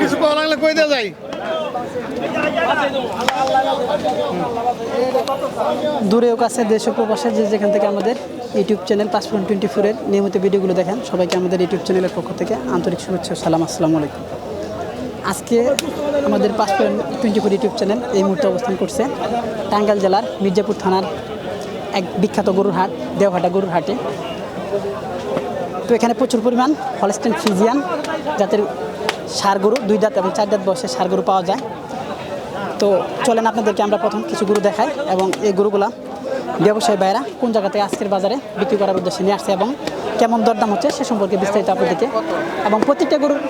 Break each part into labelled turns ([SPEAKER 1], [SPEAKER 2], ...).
[SPEAKER 1] কিছু লাগলে কই দেওয়া
[SPEAKER 2] দূরেও কাছে দেশ ও প্রবাসে, যে যেখান থেকে আমাদের ইউটিউব চ্যানেল পাসপোর্ট টোয়েন্টি ফোরের নিয়মিত ভিডিওগুলো দেখেন, সবাইকে আমাদের ইউটিউব চ্যানেলের পক্ষ থেকে আন্তরিক শুভেচ্ছা সালাম, আসসালামু আলাইকুম। আজকে আমাদের Passport twenty four YouTube channel এই মুহূর্তে অবস্থান করছে টাঙ্গাইল জেলার মির্জাপুর থানার এক বিখ্যাত গরুর হাট দেওহাটা গরুর হাটে। তো এখানে প্রচুর পরিমাণ হলস্টেন ফিজিয়ান জাতের সার গরু দুই দাঁত এবং চার দাঁত বয়সের সার গরু পাওয়া যায়। তো চলেন আপনাদেরকে আমরা প্রথম কিছু গরু দেখাই এবং এই গরুগুলা ব্যবসায়ী ভাইরা কোন জায়গাতে আজকের বাজারে বিক্রি করার উদ্দেশ্যে নিয়ে আসছে এবং কেমন দরদাম হচ্ছে সে সম্পর্কে বিস্তারিত আপনাদেরকে এবং প্রত্যেকটা গরুর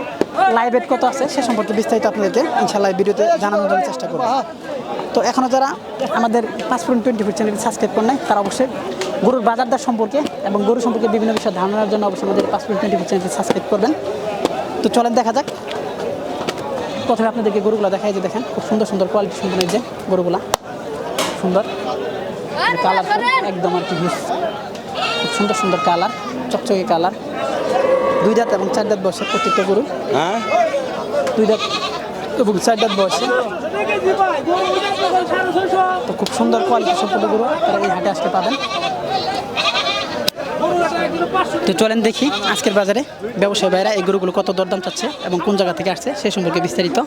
[SPEAKER 2] লাইভ রেট কত আছে সে সম্পর্কে বিস্তারিত আপনাদেরকে ইনশাল্লাহ ভিডিওতে জানানোর জন্য চেষ্টা করব। তো এখনও যারা আমাদের পাসপোর্ট টোয়েন্টি ফোর চ্যানেলটি সাবস্ক্রাইব করেন তারা অবশ্যই গরুর বাজার দর সম্পর্কে এবং গরু সম্পর্কে বিভিন্ন বিষয়ে ধারণার জন্য অবশ্যই আমাদের পাসপোর্ট টোয়েন্টি ফোর চ্যানেলটি সাবস্ক্রাইব করবেন। তো চলেন দেখা যাক প্রথমে আপনাদেরকে গরুগুলো দেখাই যে দেখেন খুব সুন্দর সুন্দর কোয়ালিটি সম্পন্ন এই যে গরুগুলা। সুন্দর। কালার একদম আর কি হিস খুব সুন্দর সুন্দর কালার চকচকে কালার দুই দাঁত এবং চার দাঁত বয়সের প্রত্যেকটা গরু।
[SPEAKER 1] হ্যাঁ?
[SPEAKER 2] দুই দাঁত এবং চার দাঁত বয়সে। তো খুব সুন্দর কোয়ালিটি সম্পন্ন গরু তারা এই হাটে আসতে পাবেন। তো চলেন দেখি আজকের বাজারে ব্যবসায়ী ভাইরা এই গরুগুলো কত দরদাম চাচ্ছে এবং কোন জায়গা থেকে আসছে সেই সম্পর্কে বিস্তারিত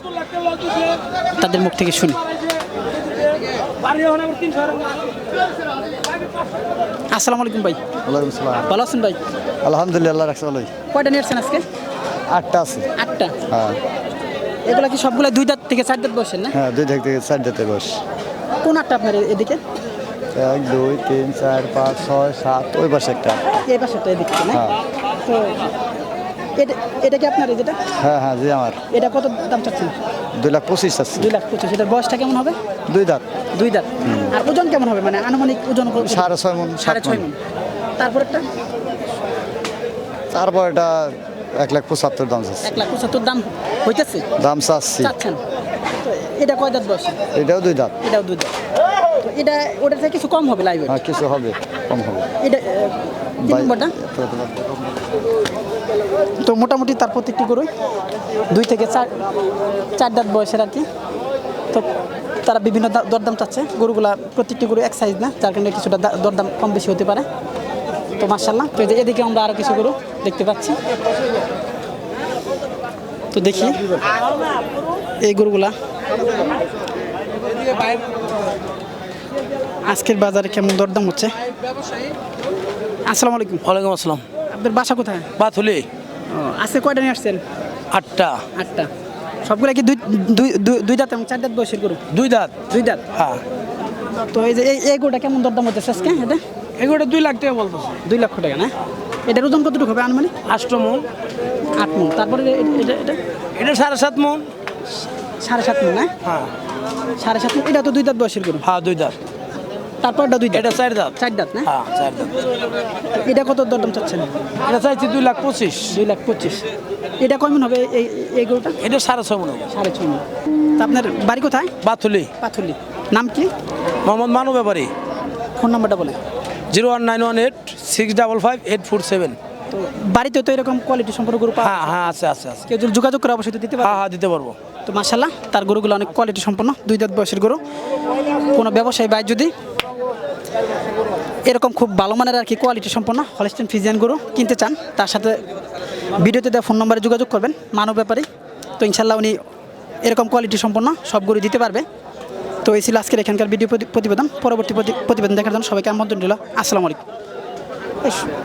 [SPEAKER 2] তাদের মুখ থেকে শুনি। আসসালামু আলাইকুম ভাই।
[SPEAKER 3] ওয়ালাইকুম
[SPEAKER 2] ভালো আছেন ভাই?
[SPEAKER 3] আলহামদুলিল্লাহ রাখছে ভালোই।
[SPEAKER 2] কয়টা নিয়ে আসছেন আজকে?
[SPEAKER 3] আটটা আছে।
[SPEAKER 2] আটটা?
[SPEAKER 3] হ্যাঁ।
[SPEAKER 2] এগুলো কি সবগুলো দুই দাঁত থেকে চার দাঁত বসেন না?
[SPEAKER 3] হ্যাঁ দুই থেকে থেকে চার যেতে বস
[SPEAKER 2] কোন আটটা আপনার এদিকে?
[SPEAKER 3] এক দুই তিন চার পাঁচ ছয় সাত ওই পাশে একটা।
[SPEAKER 2] এই পাশেরটা এদিকে না?
[SPEAKER 3] হ্যাঁ।
[SPEAKER 2] তো এটা কি আপনার যেটা?
[SPEAKER 3] হ্যাঁ হ্যাঁ জি আমার।
[SPEAKER 2] এটা কত দাম চাচ্ছেন?
[SPEAKER 3] দুই লাখ পঁচিশ আছে
[SPEAKER 2] দুই লাখ পঁচিশ। এটার বয়সটা কেমন হবে?
[SPEAKER 3] দুই দাঁত।
[SPEAKER 2] দুই দাঁত। আর ওজন কেমন হবে? মানে আনুমানিক ওজন?
[SPEAKER 3] সাড়ে ছয় মন
[SPEAKER 2] সাড়ে ছয়
[SPEAKER 3] মন।
[SPEAKER 2] মন। তারপরেরটা
[SPEAKER 3] তারপর এটা এক লাখ পঁচাত্তর দাম আছে
[SPEAKER 2] এক লাখ পঁচাত্তর দাম হইতেছে?
[SPEAKER 3] দাম চাচ্ছি।
[SPEAKER 2] চাচ্ছেন? এটা কয় দাঁত বয়স?
[SPEAKER 3] এটাও দুই দাঁত।
[SPEAKER 2] এটাও দুই দাঁত। তো এটা ওটার থেকে কিছু কম হবে লাইভ
[SPEAKER 3] হ্যাঁ কিছু হবে কম হবে।
[SPEAKER 2] এটা তিন নম্বরটা। তো মোটামুটি তার প্রত্যেকটি গরুই দুই থেকে চার চার দাঁত বয়সের আর কি। তো তারা বিভিন্ন দরদাম চাচ্ছে। গরুগুলা প্রত্যেকটি গরু এক সাইজ না যার কারণে কিছুটা দরদাম কম বেশি হতে পারে। তো মার্শাল্লাহ তো এদিকে আমরা আরও কিছু গরু দেখতে পাচ্ছি। তো দেখি এই গরুগুলা। আজকের বাজারে কেমন দরদাম হচ্ছে? আসসালামু আলাইকুম।
[SPEAKER 4] ওয়ালাইকুম আসসালাম।
[SPEAKER 2] আপনার বাসা কোথায়?
[SPEAKER 4] বাথুলি
[SPEAKER 2] আজকে কয়টা নিয়ে আসছেন?
[SPEAKER 4] আটটা।
[SPEAKER 2] আটটা। সবগুলা কি দুই দুই দুই- দাঁত এবং চার দাঁত বয়সের গরু?
[SPEAKER 4] দুই দাঁত।
[SPEAKER 2] দুই দাঁত?
[SPEAKER 4] হ্যাঁ।
[SPEAKER 2] তো এই যে এই এই গরুটা কেমন দরদাম হচ্ছে আজকে এটা?
[SPEAKER 4] এগুলো দুই লাখ টাকা বলতেছে।
[SPEAKER 2] দুই লক্ষ টাকা না? এটার ওজন কতটুকু হবে আনুমানিক?
[SPEAKER 4] আষ্টমন
[SPEAKER 2] আট মন। তারপরে এটা এটা?
[SPEAKER 4] এটা সাড়ে সাত মন।
[SPEAKER 2] সাড়ে সাত মন না?
[SPEAKER 4] হ্যাঁ।
[SPEAKER 2] সাড়ে সাত মন। এটা তো দুই দাঁত বয়সের গরু।
[SPEAKER 4] হ্যাঁ দুই দাঁত।
[SPEAKER 2] তারপরটা দুই
[SPEAKER 4] এটা চার দাঁত।
[SPEAKER 2] চার দাঁত না?
[SPEAKER 4] হ্যাঁ চার দাঁত।
[SPEAKER 2] এটা কত দরদাম চাচ্ছেন?
[SPEAKER 4] এটা চাইছি দুই লাখ পঁচিশ।
[SPEAKER 2] দুই লাখ পঁচিশ। এটা কয় মন হবে এই এই গরুটা?
[SPEAKER 4] এটা সাড়ে ছয় মন হবে।
[SPEAKER 2] সাড়ে ছয় মন। তা আপনার বাড়ি কোথায়?
[SPEAKER 4] বাথুলি
[SPEAKER 2] পাথুলি। নাম কি?
[SPEAKER 4] মোহাম্মদ মানু ব্যাপারী।
[SPEAKER 2] ফোন নাম্বারটা বলে
[SPEAKER 4] zero one nine one eight six double five eight four seven.
[SPEAKER 2] তো বাড়িতে তো এরকম কোয়ালিটি সম্পর্ক গরু
[SPEAKER 4] হ্যাঁ হ্যাঁ আছে আছে আছে।
[SPEAKER 2] কেউ যদি যোগাযোগ করে অবশ্যই দিতে পারে
[SPEAKER 4] হ্যাঁ হ্যাঁ দিতে পারব।
[SPEAKER 2] তো মাসাল্লাহ তার গরুগুলো অনেক কোয়ালিটি সম্পন্ন দুই দাঁত বয়সের গরু। কোনো ব্যবসায়ী ভাই যদি এরকম খুব ভালো মানের আর কি কোয়ালিটি সম্পন্ন হলস্টেন ফিজিয়ান গরু কিনতে চান, তার সাথে ভিডিওতে দেওয়া ফোন নম্বরে যোগাযোগ করবেন, মানব ব্যাপারে। তো ইনশাল্লাহ উনি এরকম কোয়ালিটি সম্পন্ন সব গরু দিতে পারবে। তো এই ছিল আজকের এখানকার ভিডিও প্রতি- প্রতিবেদন। পরবর্তী প্রতি- প্রতিবেদন দেখার জন্য সবাইকে আমন্ত্রণ দিল আসসালামু আলাইকুম।